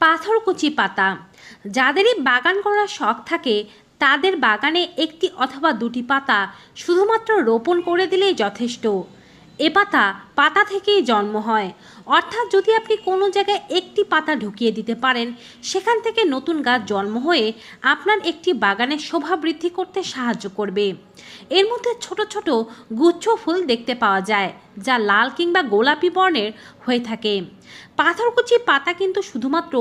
পাথরকুচি পাতা। যাদেরই বাগান করার শখ থাকে, তাদের বাগানে একটি অথবা দুটি পাতা শুধুমাত্র রোপণ করে দিলেই যথেষ্ট। এ পাতা পাতা থেকেই জন্ম হয়। অর্থাৎ যদি আপনি কোনো জায়গায় একটি পাতা ঢুকিয়ে দিতে পারেন, সেখান থেকে নতুন গাছ জন্ম হয়ে আপনার একটি বাগানের শোভা বৃদ্ধি করতে সাহায্য করবে। এর মধ্যে ছোট ছোট গুচ্ছ ফুল দেখতে পাওয়া যায়, যা লাল কিংবা গোলাপি বর্ণের হয়ে থাকে। পাথরকুচি পাতা কিন্তু শুধুমাত্র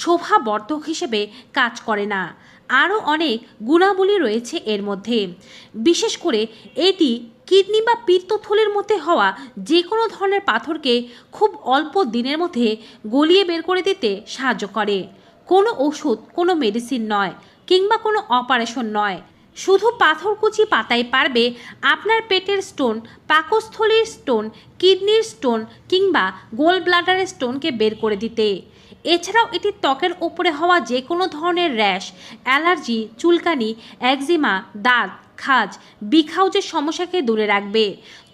শোভাবর্ধক হিসেবে কাজ করে না। আরও অনেক গুণাবলী রয়েছে এর মধ্যে। বিশেষ করে এটি কিডনি বা পিত্তথলির মধ্যে হওয়া যে কোনো ধরনের পাথরকে খুব অল্প দিনের মধ্যে গলিয়ে বের করে দিতে সাহায্য করে। কোনো ওষুধ, কোনো মেডিসিন নয়, কিংবা কোনো অপারেশন নয়। শুধু পাথরকুচি পাতায় পারবে আপনার পেটের স্টোন পাকস্থলীর স্টোন কিডনির স্টোন কিংবা গোল ব্লাডারের স্টোনকে বের করে দিতে। এছাড়াও এটি ত্বকের ওপরে হওয়া যে কোনো ধরনের র্যাশ অ্যালার্জি চুলকানি একজিমা দাঁত খাজ বিখাউজের সমস্যাকে দূরে রাখবে।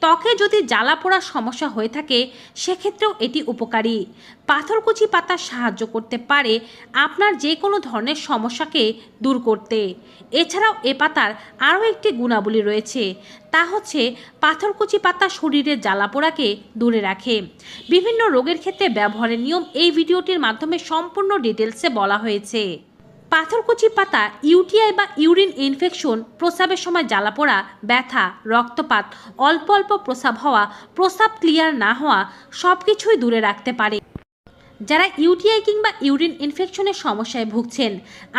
ত্বকে যদি জ্বালা পোড়ার সমস্যা হয়ে থাকে, সেক্ষেত্রেও এটি উপকারী। পাথরকুচি পাতা সাহায্য করতে পারে আপনার যে কোনো ধরনের সমস্যাকে দূর করতে। এছাড়াও এ পাতার আরও একটি গুণাবলী রয়েছে, তা হচ্ছে পাথরকুচি পাতা শরীরের জ্বালা পোড়াকে দূরে রাখে। বিভিন্ন রোগের ক্ষেত্রে ব্যবহারের নিয়ম এই ভিডিওটির মাধ্যমে সম্পূর্ণ ডিটেলসে বলা হয়েছে। পাথরকুচি পাতা, ইউটিআই বা ইউরিন ইনফেকশন, প্রস্রাবের সময় জ্বালাপোড়া ব্যথা, রক্তপাত, অল্প অল্প প্রস্রাব হওয়া, প্রস্রাব ক্লিয়ার না হওয়া সব কিছুই দূরে রাখতে পারে। যারা ইউটিআই কিংবা ইউরিন ইনফেকশনের সমস্যায় ভুগছেন,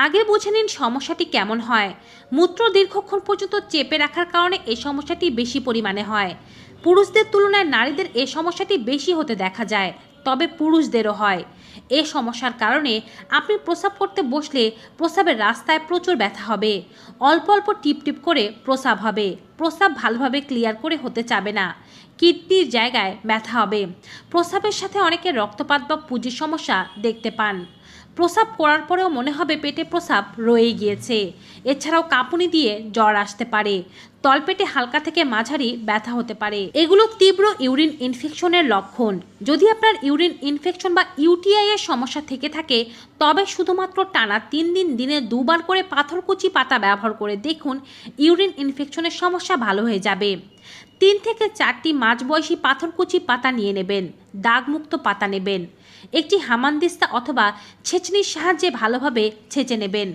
আগে বুঝে নিন সমস্যাটি কেমন হয়। মূত্র দীর্ঘক্ষণ পর্যন্ত চেপে রাখার কারণে এই সমস্যাটি বেশি পরিমাণে হয়। পুরুষদের তুলনায় নারীদের এই সমস্যাটি বেশি হতে দেখা যায়, তবে পুরুষদেরও হয়। এ সমস্যার কারণে আপনি প্রস্রাব করতে বসলে প্রস্রাবের রাস্তায় প্রচুর ব্যথা হবে। অল্প অল্প টিপ টিপ করে প্রস্রাব হবে। প্রস্রাব ভালোভাবে ক্লিয়ার করে হতে চাবে না। কিডনির জায়গায় ব্যথা হবে। প্রস্রাবের সাথে অনেকে রক্তপাত বা পুঁজির সমস্যা দেখতে পান। প্রস্রাব করার পরেও মনে হবে পেটে প্রসাব রয়ে গিয়েছে। এছাড়াও কাঁপুনি দিয়ে জ্বর আসতে পারে। তলপেটে হালকা থেকে মাঝারি ব্যথা হতে পারে। এগুলো তীব্র ইউরিন ইনফেকশনের লক্ষণ। যদি আপনার ইউরিন ইনফেকশন বা ইউটিআই এর সমস্যা থেকে থাকে, তবে শুধুমাত্র টানা তিন দিন দিনে দুবার করে পাথরকুচি পাতা ব্যবহার করে দেখুন ইউরিন ইনফেকশনের সমস্যা ভালো হয়ে যাবে। তিন থেকে চারটি মাঝবয়সী পাথরকুচি পাতা নিয়ে নেবেন, দাগমুক্ত পাতা নেবেন, একটি হামানদিস্তা অথবা ছেঁচনির সাহায্যে ভালোভাবে ছেঁচে নেবেন।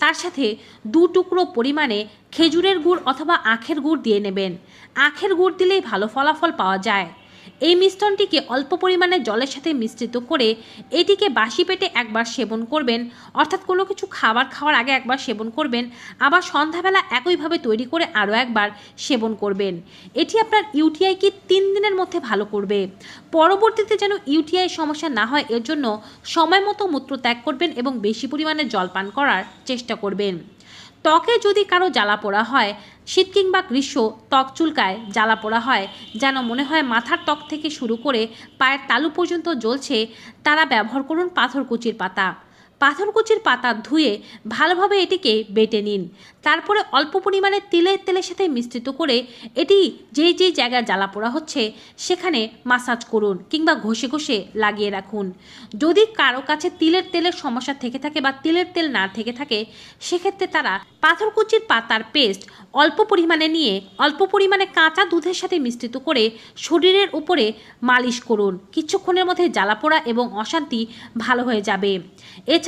তার সাথে দু টুকরো পরিমাণে খেজুরের গুড় অথবা আখের গুড় দিয়ে নেবেন। আখের গুড় দিলেই ভালো ফলাফল পাওয়া যায়। এই মিশ্রণটিকে অল্প পরিমাণে জলের সাথে মিশ্রিত করে এটিকে বাসি পেটে একবার সেবন করবেন, অর্থাৎ কোনো কিছু খাবার খাওয়ার আগে একবার সেবন করবেন, আবার সন্ধ্যাবেলা একইভাবে তৈরি করে আরও একবার সেবন করবেন। এটি আপনার ইউটিআইকে তিন দিনের মধ্যে ভালো করবে। পরবর্তীতে যেন ইউটিআই সমস্যা না হয়, এর জন্য সময় মতো মূত্র ত্যাগ করবেন এবং বেশি পরিমাণে জল পান করার চেষ্টা করবেন। ত্বকে যদি কারও জ্বালা পোড়া হয়, শীত কিংবা গ্রীষ্ম, ত্বক চুলকায়, জ্বালা পোড়া হয়, যেন মনে হয় মাথার ত্বক থেকে শুরু করে পায়ের তালু পর্যন্ত জ্বলছে, তারা ব্যবহার করুন পাথরকুচির পাতা। পাথরকুচির পাতা ধুয়ে ভালোভাবে এটিকে বেটে নিন। তারপরে অল্প পরিমাণে তিলের তেলের সাথে মিশ্রিত করে এটি যেই যেই জায়গায় জ্বালা পোড়া হচ্ছে সেখানে মাসাজ করুন কিংবা ঘষে ঘষে লাগিয়ে রাখুন। যদি কারও কাছে তিলের তেলের সমস্যা থেকে থাকে বা তিলের তেল না থেকে থাকে, সেক্ষেত্রে তারা পাথরকুচির পাতার পেস্ট অল্প পরিমাণে নিয়ে অল্প পরিমাণে কাঁচা দুধের সাথে মিশ্রিত করে শরীরের উপরে মালিশ করুন। কিছুক্ষণের মধ্যে জ্বালা পোড়া এবং অশান্তি ভালো হয়ে যাবে।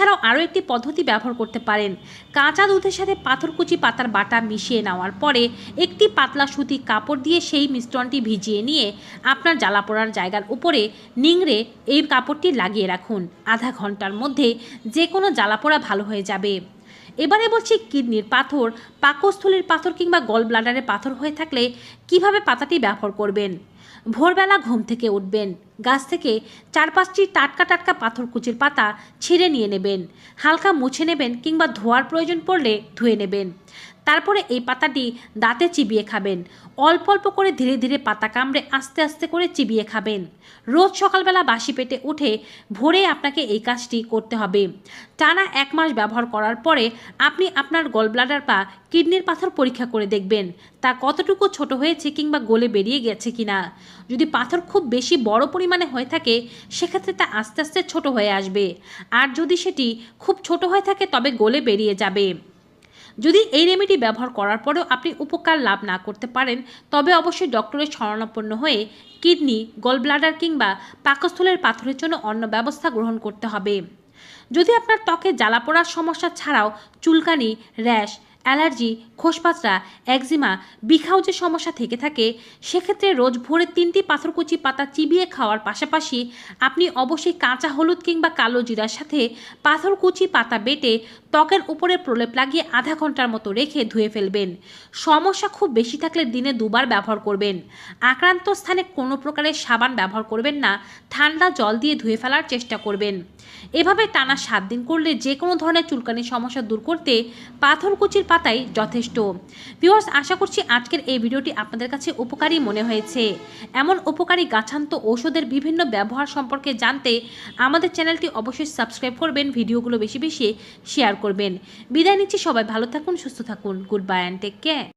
এছাড়াও আরও একটি পদ্ধতি ব্যবহার করতে পারেন। কাঁচা দুধের সাথে পাথরকুচি পাতার বাটা মিশিয়ে নেওয়ার পরে একটি পাতলা সুতি কাপড় দিয়ে সেই মিশ্রণটি ভিজিয়ে নিয়ে আপনার জ্বালা পোড়ার জায়গার উপরে নিংড়ে এই কাপড়টি লাগিয়ে রাখুন। আধা ঘণ্টার মধ্যে যে কোনো জ্বালা পোড়া ভালো হয়ে যাবে। এবারে বলছি কিডনির পাথর, পাকস্থলীর পাথর কিংবা গল ব্লাডারে পাথর হয়ে থাকলে কীভাবে পাতাটি ব্যবহার করবেন? ভোরবেলা ঘুম থেকে উঠবেন, গাছ থেকে চার পাঁচটি টাটকা টাটকা পাথরকুচির পাতা ছিঁড়ে নিয়ে নেবেন, হালকা মুছে নেবেন কিংবা ধোয়ার প্রয়োজন পড়লে ধুয়ে নেবেন। তারপরে এই পাতাটি দাঁতে চিবিয়ে খাবেন। অল্প অল্প করে ধীরে ধীরে পাতা কামড়ে আস্তে আস্তে করে চিবিয়ে খাবেন। রোজ সকালবেলা বাসি পেটে উঠে ভোরে আপনাকে এই কাজটি করতে হবে। টানা এক মাস ব্যবহার করার পরে আপনি আপনার গলব্লাডার বা কিডনির পাথর পরীক্ষা করে দেখবেন, তা কতটুকু ছোট হয়েছে কিংবা গলে বেরিয়ে গেছে কিনা। যদি পাথর খুব বেশি বড় পরিমাণে হয়ে থাকে, সেক্ষেত্রে তা আস্তে আস্তে ছোট হয়ে আসবে। আর যদি সেটি খুব ছোট হয়ে থাকে, তবে গলে বেরিয়ে যাবে। যদি এই রেমেডি ব্যবহার করার পরেও আপনি উপকার লাভ না করতে পারেন, তবে অবশ্যই ডক্টরের শরণাপন্ন হয়ে কিডনি গলব্লাডার কিংবা পাকস্থলের পাথরের জন্য অন্য ব্যবস্থা গ্রহণ করতে হবে। যদি আপনার ত্বকে জ্বালা পোড়ার সমস্যা ছাড়াও চুলকানি, র্যাশ অ্যালার্জি, খোসপাতরা, একজিমা, বিখাউজের সমস্যা থেকে থাকে, সেক্ষেত্রে রোজ ভোরে তিনটি পাথরকুচি পাতা চিবিয়ে খাওয়ার পাশাপাশি আপনি অবশ্যই কাঁচা হলুদ কিংবা কালো জিরার সাথে পাথরকুচি পাতা বেটে ত্বকের উপরে প্রলেপ লাগিয়ে আধা ঘণ্টার মতো রেখে ধুয়ে ফেলবেন। সমস্যা খুব বেশি থাকলে দিনে দুবার ব্যবহার করবেন। আক্রান্ত স্থানে কোনো প্রকারের সাবান ব্যবহার করবেন না, ঠান্ডা জল দিয়ে ধুয়ে ফেলার চেষ্টা করবেন। এভাবে টানা সাত দিন করলে যে কোনো ধরনের চুলকানির সমস্যা দূর করতে পাথরকুচির পাতাই যথেষ্ট। ভিউয়ার্স, আশা করছি আজকের এই ভিডিওটি আপনাদের কাছে উপকারী মনে হয়েছে। এমন উপকারী গাছান্ত ঔষধের বিভিন্ন ব্যবহার সম্পর্কে জানতে আমাদের চ্যানেলটি অবশ্যই সাবস্ক্রাইব করবেন, ভিডিওগুলো বেশি বেশি শেয়ার করবেন। বিদায় নিচ্ছি, সবাই ভালো থাকুন, সুস্থ থাকুন। Good bye and take care.